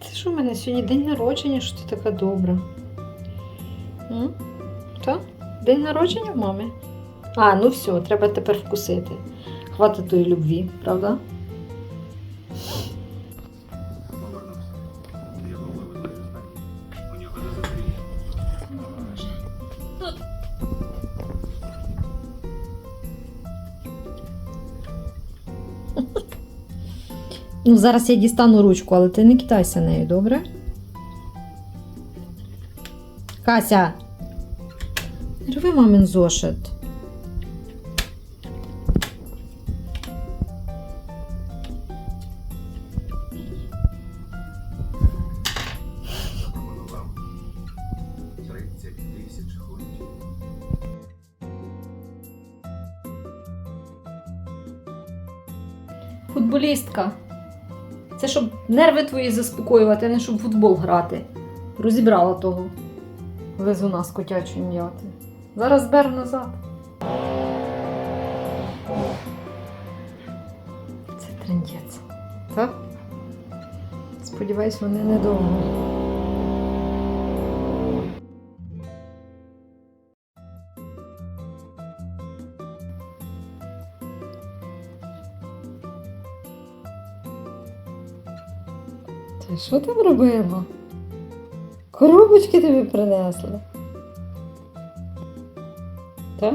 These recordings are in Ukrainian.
Це що в мене сьогодні день народження, що ти така добра? М? Так? День народження в мами? А, ну все, треба тепер вкусити. Хватить тої любві, правда? Ну, зараз я дістану ручку, але ти не китайся нею, добре? Кася! Рви мамин зошит. пропонував 30 тисяч фунтів. Футболістка. Це щоб нерви твої заспокоювати, а не щоб футбол грати. Розібрала того лизуна з котячої м'яти. Зараз зберу назад. Це трендець. Так? Сподіваюсь, вони недовго. Ти що там робила? Коробочки тобі принесли. Так?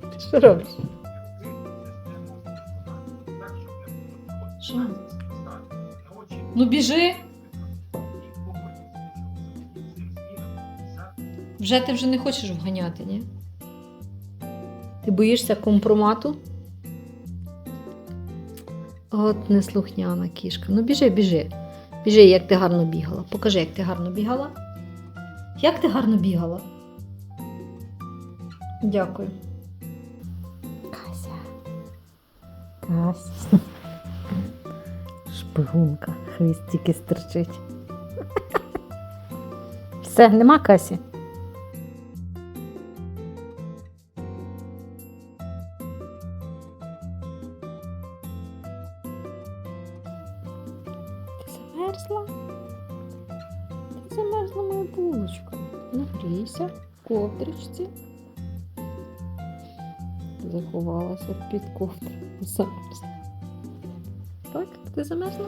Ти що робиш? Що? Ну біжи. Вже ти вже не хочеш вганяти, ні? Ти боїшся компромату? От неслухняна кішка. Ну біжи, біжи. Біжи, як ти гарно бігала. Покажи, як ти гарно бігала. Як ти гарно бігала? Дякую. Кася. Кася. Шпигунка. Хвіст тільки стерчить. Все, нема Касі. Замерзла. Замерзла моя булочка. Нагрійся в ковдричці. Заховалася під ковдру. Замерзла. Так, ти замерзла?